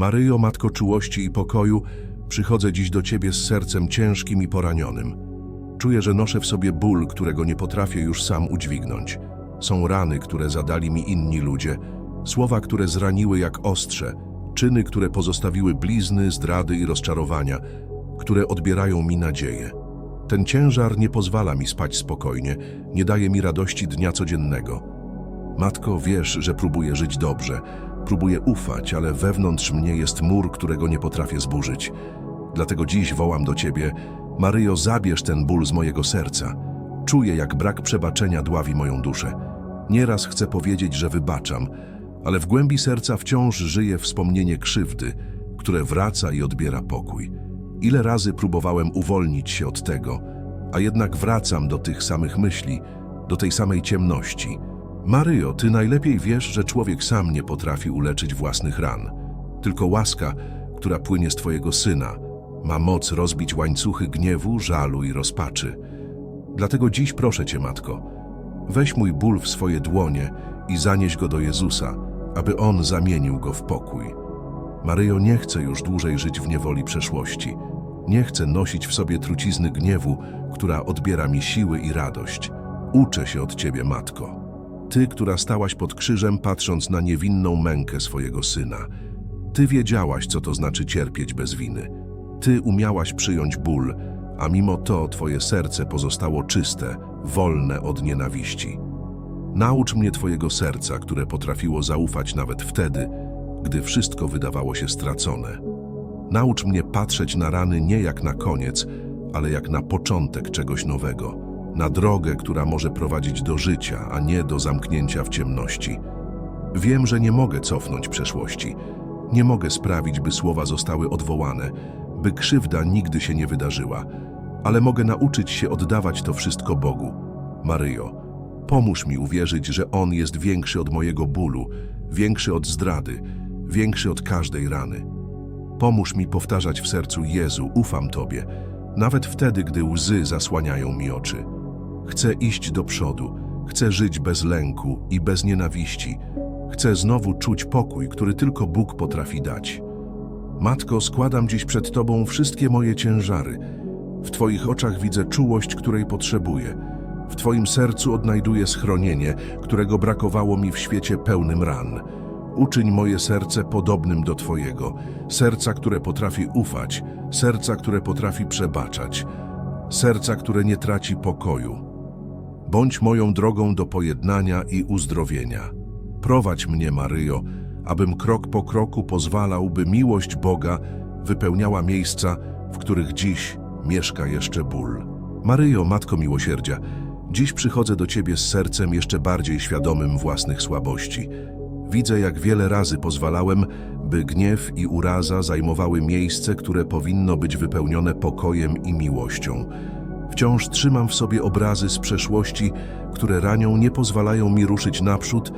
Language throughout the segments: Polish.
Maryjo, Matko czułości i pokoju, przychodzę dziś do Ciebie z sercem ciężkim i poranionym. Czuję, że noszę w sobie ból, którego nie potrafię już sam udźwignąć. Są rany, które zadali mi inni ludzie, słowa, które zraniły jak ostrze, czyny, które pozostawiły blizny, zdrady i rozczarowania, które odbierają mi nadzieję. Ten ciężar nie pozwala mi spać spokojnie, nie daje mi radości dnia codziennego. Matko, wiesz, że próbuję żyć dobrze, próbuję ufać, ale wewnątrz mnie jest mur, którego nie potrafię zburzyć. Dlatego dziś wołam do Ciebie, Maryjo, zabierz ten ból z mojego serca. Czuję, jak brak przebaczenia dławi moją duszę. Nieraz chcę powiedzieć, że wybaczam, ale w głębi serca wciąż żyje wspomnienie krzywdy, które wraca i odbiera pokój. Ile razy próbowałem uwolnić się od tego, a jednak wracam do tych samych myśli, do tej samej ciemności. Maryjo, Ty najlepiej wiesz, że człowiek sam nie potrafi uleczyć własnych ran. Tylko łaska, która płynie z Twojego Syna, ma moc rozbić łańcuchy gniewu, żalu i rozpaczy. Dlatego dziś proszę Cię, Matko, weź mój ból w swoje dłonie i zanieś go do Jezusa, aby On zamienił go w pokój. Maryjo, nie chcę już dłużej żyć w niewoli przeszłości. Nie chcę nosić w sobie trucizny gniewu, która odbiera mi siły i radość. Uczę się od Ciebie, Matko. Ty, która stałaś pod krzyżem, patrząc na niewinną mękę swojego syna. Ty wiedziałaś, co to znaczy cierpieć bez winy. Ty umiałaś przyjąć ból, a mimo to Twoje serce pozostało czyste, wolne od nienawiści. Naucz mnie Twojego serca, które potrafiło zaufać nawet wtedy, gdy wszystko wydawało się stracone. Naucz mnie patrzeć na rany nie jak na koniec, ale jak na początek czegoś nowego, na drogę, która może prowadzić do życia, a nie do zamknięcia w ciemności. Wiem, że nie mogę cofnąć przeszłości. Nie mogę sprawić, by słowa zostały odwołane, by krzywda nigdy się nie wydarzyła, ale mogę nauczyć się oddawać to wszystko Bogu. Maryjo, pomóż mi uwierzyć, że On jest większy od mojego bólu, większy od zdrady, większy od każdej rany. Pomóż mi powtarzać w sercu Jezu, ufam Tobie, nawet wtedy, gdy łzy zasłaniają mi oczy. Chcę iść do przodu, chcę żyć bez lęku i bez nienawiści. Chcę znowu czuć pokój, który tylko Bóg potrafi dać. Matko, składam dziś przed Tobą wszystkie moje ciężary. W Twoich oczach widzę czułość, której potrzebuję. W Twoim sercu odnajduję schronienie, którego brakowało mi w świecie pełnym ran. Uczyń moje serce podobnym do Twojego, serca, które potrafi ufać, serca, które potrafi przebaczać, serca, które nie traci pokoju. Bądź moją drogą do pojednania i uzdrowienia. Prowadź mnie, Maryjo, abym krok po kroku pozwalał, by miłość Boga wypełniała miejsca, w których dziś mieszka jeszcze ból. Maryjo, Matko Miłosierdzia, dziś przychodzę do Ciebie z sercem jeszcze bardziej świadomym własnych słabości. Widzę, jak wiele razy pozwalałem, by gniew i uraza zajmowały miejsce, które powinno być wypełnione pokojem i miłością. Wciąż trzymam w sobie obrazy z przeszłości, które ranią, nie pozwalają mi ruszyć naprzód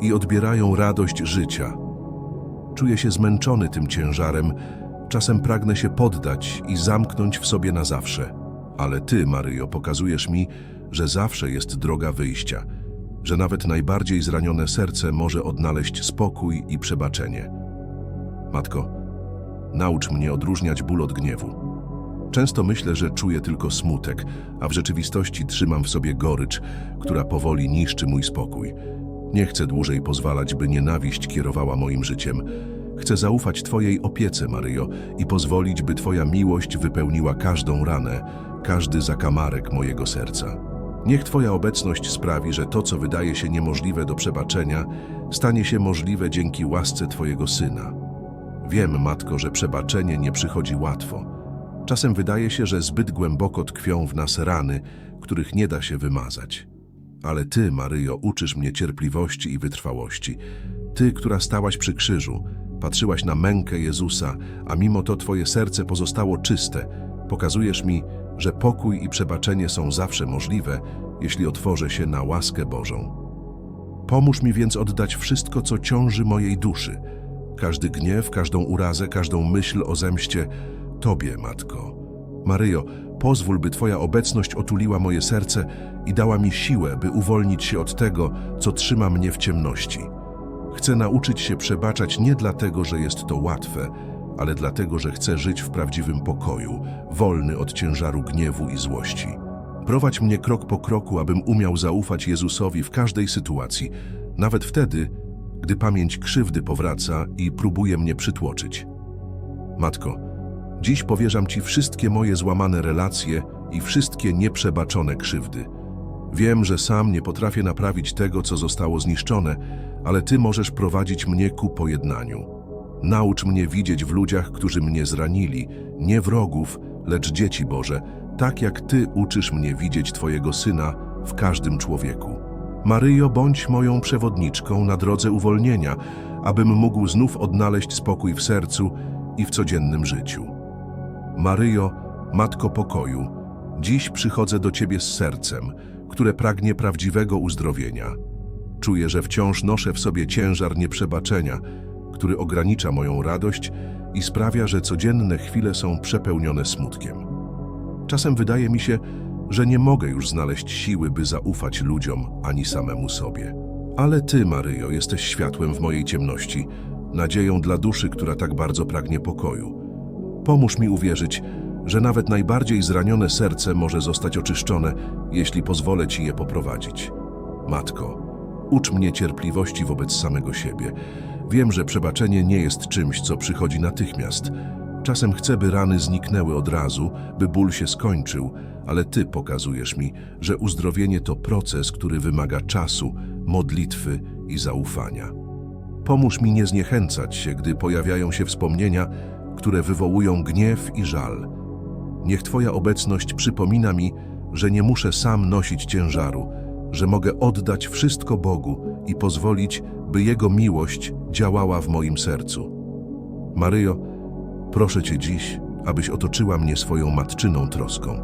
i odbierają radość życia. Czuję się zmęczony tym ciężarem, czasem pragnę się poddać i zamknąć w sobie na zawsze. Ale Ty, Maryjo, pokazujesz mi, że zawsze jest droga wyjścia, że nawet najbardziej zranione serce może odnaleźć spokój i przebaczenie. Matko, naucz mnie odróżniać ból od gniewu. Często myślę, że czuję tylko smutek, a w rzeczywistości trzymam w sobie gorycz, która powoli niszczy mój spokój. Nie chcę dłużej pozwalać, by nienawiść kierowała moim życiem. Chcę zaufać Twojej opiece, Maryjo, i pozwolić, by Twoja miłość wypełniła każdą ranę, każdy zakamarek mojego serca. Niech Twoja obecność sprawi, że to, co wydaje się niemożliwe do przebaczenia, stanie się możliwe dzięki łasce Twojego Syna. Wiem, Matko, że przebaczenie nie przychodzi łatwo. Czasem wydaje się, że zbyt głęboko tkwią w nas rany, których nie da się wymazać. Ale Ty, Maryjo, uczysz mnie cierpliwości i wytrwałości. Ty, która stałaś przy krzyżu, patrzyłaś na mękę Jezusa, a mimo to Twoje serce pozostało czyste. Pokazujesz mi, że pokój i przebaczenie są zawsze możliwe, jeśli otworzę się na łaskę Bożą. Pomóż mi więc oddać wszystko, co ciąży mojej duszy. Każdy gniew, każdą urazę, każdą myśl o zemście Tobie, Matko. Maryjo, pozwól, by Twoja obecność otuliła moje serce i dała mi siłę, by uwolnić się od tego, co trzyma mnie w ciemności. Chcę nauczyć się przebaczać nie dlatego, że jest to łatwe, ale dlatego, że chcę żyć w prawdziwym pokoju, wolny od ciężaru gniewu i złości. Prowadź mnie krok po kroku, abym umiał zaufać Jezusowi w każdej sytuacji, nawet wtedy, gdy pamięć krzywdy powraca i próbuje mnie przytłoczyć. Matko, dziś powierzam Ci wszystkie moje złamane relacje i wszystkie nieprzebaczone krzywdy. Wiem, że sam nie potrafię naprawić tego, co zostało zniszczone, ale Ty możesz prowadzić mnie ku pojednaniu. Naucz mnie widzieć w ludziach, którzy mnie zranili, nie wrogów, lecz dzieci Boże, tak jak Ty uczysz mnie widzieć Twojego Syna w każdym człowieku. Maryjo, bądź moją przewodniczką na drodze uwolnienia, abym mógł znów odnaleźć spokój w sercu i w codziennym życiu. Maryjo, Matko pokoju, dziś przychodzę do Ciebie z sercem, które pragnie prawdziwego uzdrowienia. Czuję, że wciąż noszę w sobie ciężar nieprzebaczenia, który ogranicza moją radość i sprawia, że codzienne chwile są przepełnione smutkiem. Czasem wydaje mi się, że nie mogę już znaleźć siły, by zaufać ludziom ani samemu sobie. Ale Ty, Maryjo, jesteś światłem w mojej ciemności, nadzieją dla duszy, która tak bardzo pragnie pokoju. Pomóż mi uwierzyć, że nawet najbardziej zranione serce może zostać oczyszczone, jeśli pozwolę Ci je poprowadzić. Matko, ucz mnie cierpliwości wobec samego siebie. Wiem, że przebaczenie nie jest czymś, co przychodzi natychmiast. Czasem chcę, by rany zniknęły od razu, by ból się skończył, ale Ty pokazujesz mi, że uzdrowienie to proces, który wymaga czasu, modlitwy i zaufania. Pomóż mi nie zniechęcać się, gdy pojawiają się wspomnienia, które wywołują gniew i żal. Niech Twoja obecność przypomina mi, że nie muszę sam nosić ciężaru, że mogę oddać wszystko Bogu i pozwolić, by Jego miłość działała w moim sercu. Maryjo, proszę Cię dziś, abyś otoczyła mnie swoją matczyną troską.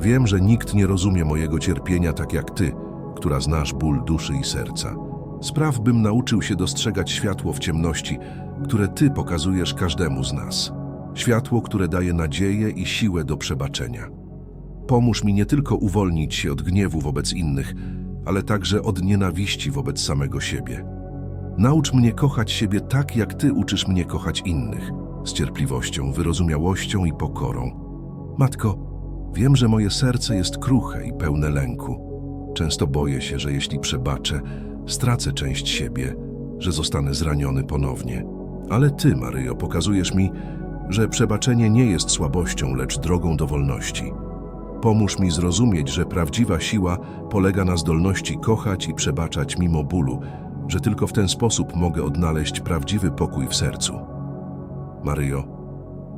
Wiem, że nikt nie rozumie mojego cierpienia tak jak Ty, która znasz ból duszy i serca. Spraw, bym nauczył się dostrzegać światło w ciemności, które Ty pokazujesz każdemu z nas. Światło, które daje nadzieję i siłę do przebaczenia. Pomóż mi nie tylko uwolnić się od gniewu wobec innych, ale także od nienawiści wobec samego siebie. Naucz mnie kochać siebie tak, jak Ty uczysz mnie kochać innych, z cierpliwością, wyrozumiałością i pokorą. Matko, wiem, że moje serce jest kruche i pełne lęku. Często boję się, że jeśli przebaczę, stracę część siebie, że zostanę zraniony ponownie. Ale Ty, Maryjo, pokazujesz mi, że przebaczenie nie jest słabością, lecz drogą do wolności. Pomóż mi zrozumieć, że prawdziwa siła polega na zdolności kochać i przebaczać mimo bólu, że tylko w ten sposób mogę odnaleźć prawdziwy pokój w sercu. Maryjo,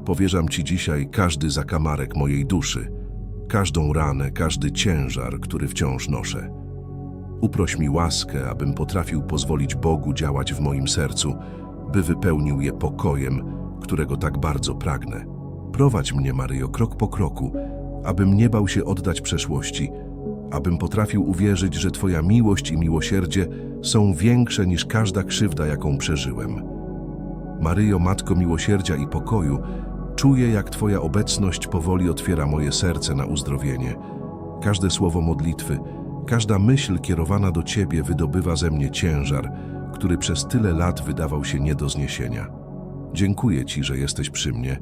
powierzam Ci dzisiaj każdy zakamarek mojej duszy, każdą ranę, każdy ciężar, który wciąż noszę. Uproś mi łaskę, abym potrafił pozwolić Bogu działać w moim sercu, by wypełnił je pokojem, którego tak bardzo pragnę. Prowadź mnie, Maryjo, krok po kroku, abym nie bał się oddać przeszłości, abym potrafił uwierzyć, że Twoja miłość i miłosierdzie są większe niż każda krzywda, jaką przeżyłem. Maryjo, Matko Miłosierdzia i Pokoju, czuję, jak Twoja obecność powoli otwiera moje serce na uzdrowienie. Każde słowo modlitwy, każda myśl kierowana do Ciebie wydobywa ze mnie ciężar, który przez tyle lat wydawał się nie do zniesienia. Dziękuję Ci, że jesteś przy mnie,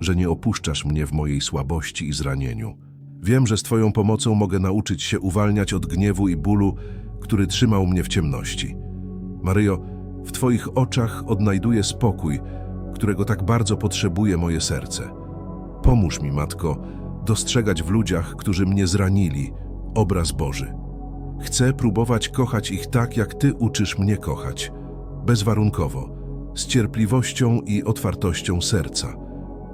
że nie opuszczasz mnie w mojej słabości i zranieniu. Wiem, że z Twoją pomocą mogę nauczyć się uwalniać od gniewu i bólu, który trzymał mnie w ciemności. Maryjo, w Twoich oczach odnajduję spokój, którego tak bardzo potrzebuje moje serce. Pomóż mi, Matko, dostrzegać w ludziach, którzy mnie zranili, obraz Boży. Chcę próbować kochać ich tak, jak Ty uczysz mnie kochać, bezwarunkowo, z cierpliwością i otwartością serca.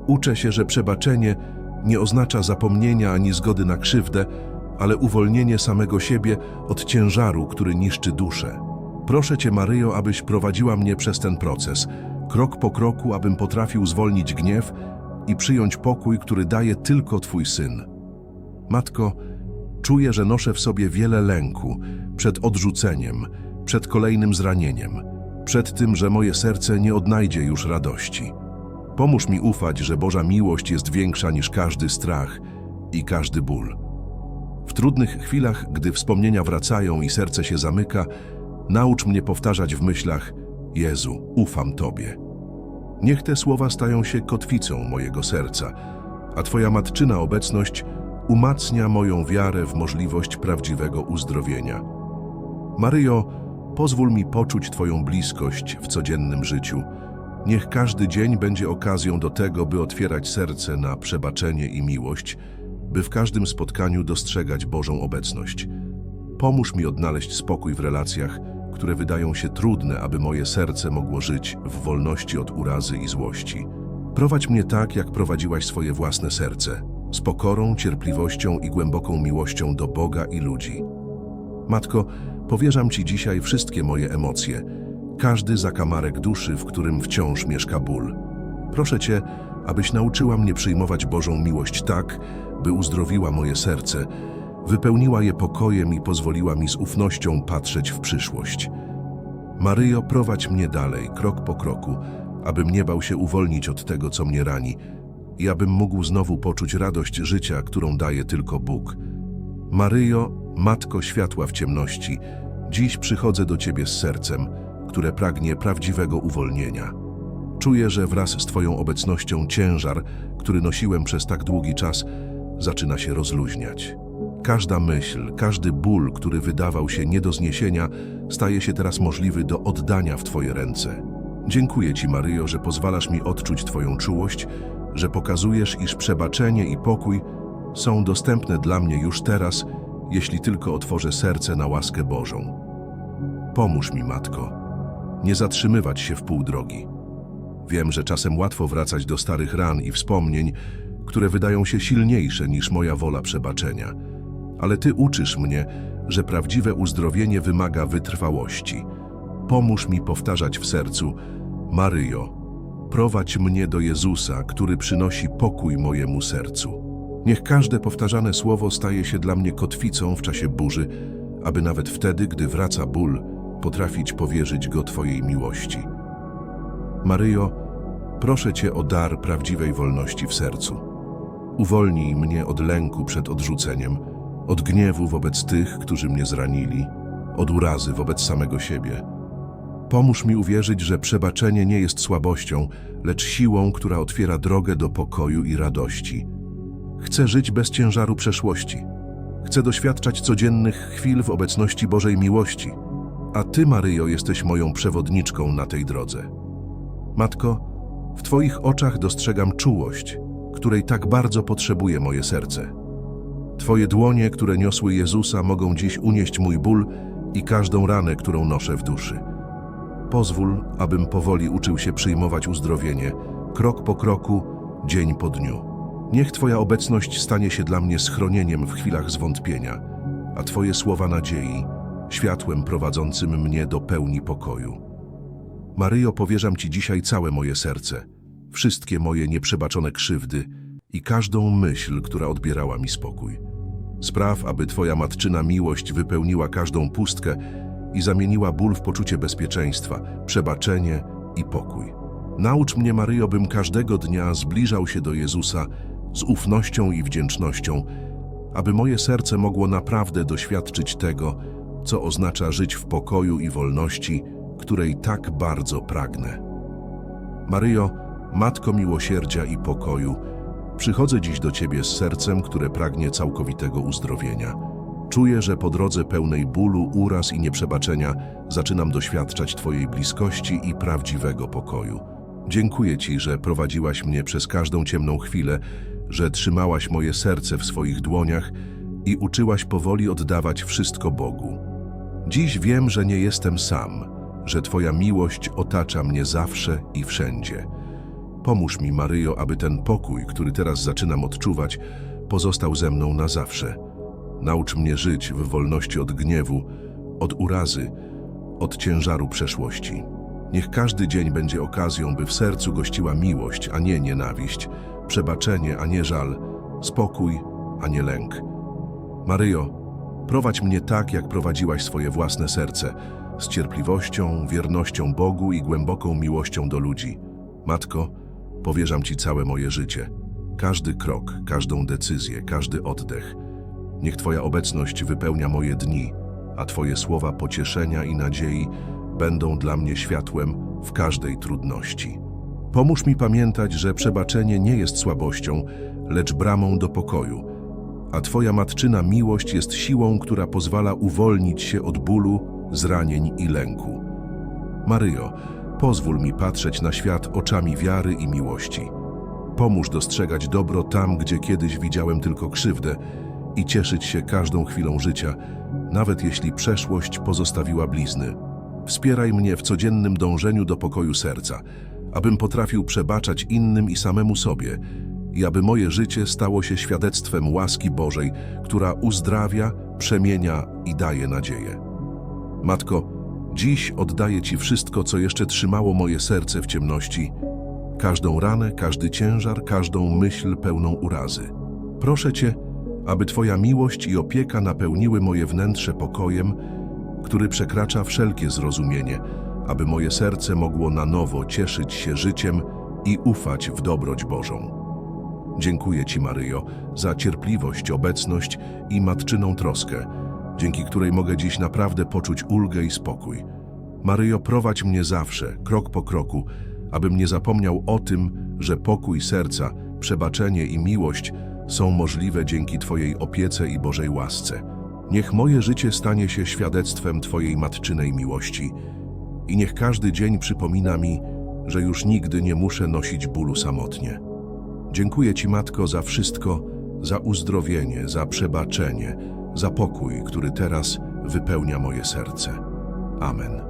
Uczę się, że przebaczenie nie oznacza zapomnienia ani zgody na krzywdę, ale uwolnienie samego siebie od ciężaru, który niszczy duszę. Proszę Cię, Maryjo, abyś prowadziła mnie przez ten proces, krok po kroku, abym potrafił zwolnić gniew i przyjąć pokój, który daje tylko Twój Syn. Matko, czuję, że noszę w sobie wiele lęku przed odrzuceniem, przed kolejnym zranieniem, przed tym, że moje serce nie odnajdzie już radości. Pomóż mi ufać, że Boża miłość jest większa niż każdy strach i każdy ból. W trudnych chwilach, gdy wspomnienia wracają i serce się zamyka, Naucz mnie powtarzać w myślach: Jezu, ufam Tobie. Niech te słowa stają się kotwicą mojego serca, a Twoja matczyna obecność umacnia moją wiarę w możliwość prawdziwego uzdrowienia. Maryjo, pozwól mi poczuć Twoją bliskość w codziennym życiu. Niech każdy dzień będzie okazją do tego, by otwierać serce na przebaczenie i miłość, by w każdym spotkaniu dostrzegać Bożą obecność. Pomóż mi odnaleźć spokój w relacjach, które wydają się trudne, aby moje serce mogło żyć w wolności od urazy i złości. Prowadź mnie tak, jak prowadziłaś swoje własne serce, z pokorą, cierpliwością i głęboką miłością do Boga i ludzi. Matko, powierzam Ci dzisiaj wszystkie moje emocje, każdy zakamarek duszy, w którym wciąż mieszka ból. Proszę Cię, abyś nauczyła mnie przyjmować Bożą miłość tak, by uzdrowiła moje serce, wypełniła je pokojem i pozwoliła mi z ufnością patrzeć w przyszłość. Maryjo, prowadź mnie dalej, krok po kroku, abym nie bał się uwolnić od tego, co mnie rani i abym mógł znowu poczuć radość życia, którą daje tylko Bóg. Maryjo, Matko światła w ciemności, dziś przychodzę do Ciebie z sercem, które pragnie prawdziwego uwolnienia. Czuję, że wraz z Twoją obecnością ciężar, który nosiłem przez tak długi czas, zaczyna się rozluźniać. Każda myśl, każdy ból, który wydawał się nie do zniesienia, staje się teraz możliwy do oddania w Twoje ręce. Dziękuję Ci, Maryjo, że pozwalasz mi odczuć Twoją czułość, że pokazujesz, iż przebaczenie i pokój są dostępne dla mnie już teraz, jeśli tylko otworzę serce na łaskę Bożą. Pomóż mi, Matko, nie zatrzymywać się w pół drogi. Wiem, że czasem łatwo wracać do starych ran i wspomnień, które wydają się silniejsze niż moja wola przebaczenia. Ale Ty uczysz mnie, że prawdziwe uzdrowienie wymaga wytrwałości. Pomóż mi powtarzać w sercu, Maryjo, prowadź mnie do Jezusa, który przynosi pokój mojemu sercu. Niech każde powtarzane słowo staje się dla mnie kotwicą w czasie burzy, aby nawet wtedy, gdy wraca ból, potrafić powierzyć go Twojej miłości. Maryjo, proszę Cię o dar prawdziwej wolności w sercu. Uwolnij mnie od lęku przed odrzuceniem, od gniewu wobec tych, którzy mnie zranili, od urazy wobec samego siebie. Pomóż mi uwierzyć, że przebaczenie nie jest słabością, lecz siłą, która otwiera drogę do pokoju i radości. Chcę żyć bez ciężaru przeszłości. Chcę doświadczać codziennych chwil w obecności Bożej miłości, a Ty, Maryjo, jesteś moją przewodniczką na tej drodze. Matko, w Twoich oczach dostrzegam czułość, której tak bardzo potrzebuje moje serce. Twoje dłonie, które niosły Jezusa, mogą dziś unieść mój ból i każdą ranę, którą noszę w duszy. Pozwól, abym powoli uczył się przyjmować uzdrowienie, krok po kroku, dzień po dniu. Niech Twoja obecność stanie się dla mnie schronieniem w chwilach zwątpienia, a Twoje słowa nadziei światłem prowadzącym mnie do pełni pokoju. Maryjo, powierzam Ci dzisiaj całe moje serce, wszystkie moje nieprzebaczone krzywdy i każdą myśl, która odbierała mi spokój. Spraw, aby Twoja matczyna miłość wypełniła każdą pustkę i zamieniła ból w poczucie bezpieczeństwa, przebaczenie i pokój. Naucz mnie, Maryjo, bym każdego dnia zbliżał się do Jezusa z ufnością i wdzięcznością, aby moje serce mogło naprawdę doświadczyć tego, co oznacza żyć w pokoju i wolności, której tak bardzo pragnę. Maryjo, Matko miłosierdzia i pokoju, przychodzę dziś do Ciebie z sercem, które pragnie całkowitego uzdrowienia. Czuję, że po drodze pełnej bólu, uraz i nieprzebaczenia zaczynam doświadczać Twojej bliskości i prawdziwego pokoju. Dziękuję Ci, że prowadziłaś mnie przez każdą ciemną chwilę, że trzymałaś moje serce w swoich dłoniach i uczyłaś powoli oddawać wszystko Bogu. Dziś wiem, że nie jestem sam, że Twoja miłość otacza mnie zawsze i wszędzie. Pomóż mi, Maryjo, aby ten pokój, który teraz zaczynam odczuwać, pozostał ze mną na zawsze. Naucz mnie żyć w wolności od gniewu, od urazy, od ciężaru przeszłości. Niech każdy dzień będzie okazją, by w sercu gościła miłość, a nie nienawiść, przebaczenie, a nie żal, spokój, a nie lęk. Maryjo, prowadź mnie tak, jak prowadziłaś swoje własne serce, z cierpliwością, wiernością Bogu i głęboką miłością do ludzi. Matko, powierzam Ci całe moje życie. Każdy krok, każdą decyzję, każdy oddech. Niech Twoja obecność wypełnia moje dni, a Twoje słowa pocieszenia i nadziei będą dla mnie światłem w każdej trudności. Pomóż mi pamiętać, że przebaczenie nie jest słabością, lecz bramą do pokoju, a Twoja matczyna miłość jest siłą, która pozwala uwolnić się od bólu, zranień i lęku. Maryjo, pozwól mi patrzeć na świat oczami wiary i miłości. Pomóż dostrzegać dobro tam, gdzie kiedyś widziałem tylko krzywdę i cieszyć się każdą chwilą życia, nawet jeśli przeszłość pozostawiła blizny. Wspieraj mnie w codziennym dążeniu do pokoju serca, abym potrafił przebaczać innym i samemu sobie i aby moje życie stało się świadectwem łaski Bożej, która uzdrawia, przemienia i daje nadzieję. Matko, dziś oddaję Ci wszystko, co jeszcze trzymało moje serce w ciemności, każdą ranę, każdy ciężar, każdą myśl pełną urazy. Proszę Cię, aby Twoja miłość i opieka napełniły moje wnętrze pokojem, który przekracza wszelkie zrozumienie, aby moje serce mogło na nowo cieszyć się życiem i ufać w dobroć Bożą. Dziękuję Ci, Maryjo, za cierpliwość, obecność i matczyną troskę, dzięki której mogę dziś naprawdę poczuć ulgę i spokój. Maryjo, prowadź mnie zawsze, krok po kroku, abym nie zapomniał o tym, że pokój serca, przebaczenie i miłość są możliwe dzięki Twojej opiece i Bożej łasce. Niech moje życie stanie się świadectwem Twojej matczynej miłości i niech każdy dzień przypomina mi, że już nigdy nie muszę nosić bólu samotnie. Dziękuję Ci, Matko, za wszystko, za uzdrowienie, za przebaczenie, za pokój, który teraz wypełnia moje serce. Amen.